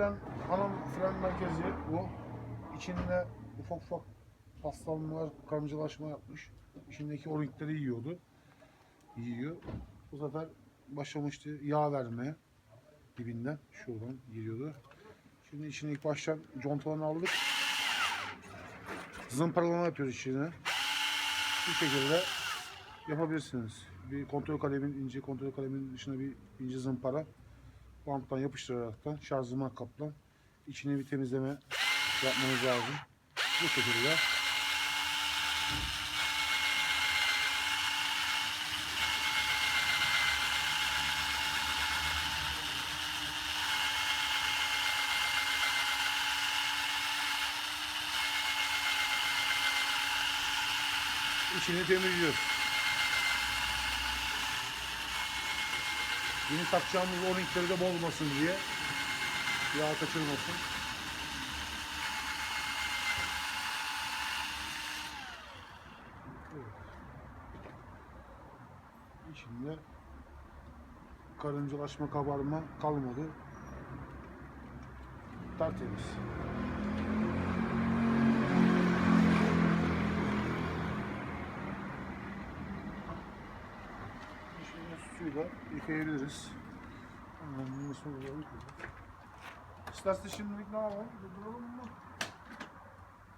fren, ana fren merkezi bu. İçinde ufak ufak paslanmalar, karıncalaşma yapmış. İçindeki o-ringleri yiyordu. Yiyor. Bu sefer başlamıştı yağ vermeye dibinden. Şuradan giriyordu. Şimdi içine ilk baştan contalarını aldık. Zımparalama yapıyoruz içine. Bu şekilde yapabilirsiniz. Bir kontrol kalemin, ince kontrol kalemin dışına bir ince zımpara. Banttan yapıştıraraktan şarjıma kaplan. içine bir temizleme yapmanız lazım. Bu şekilde. İçini temizliyoruz. Yeni takacağımız o linkleri de bozmasın diye. Yağ kaçırmasın. İçinde karıncalaşma, kabarma kalmadı. Tertemiz. Şimdi suyla yıkayabiliriz. Ondan nasıl oluyor? İsterse şimdilik ne yapalım? Durduralım mı?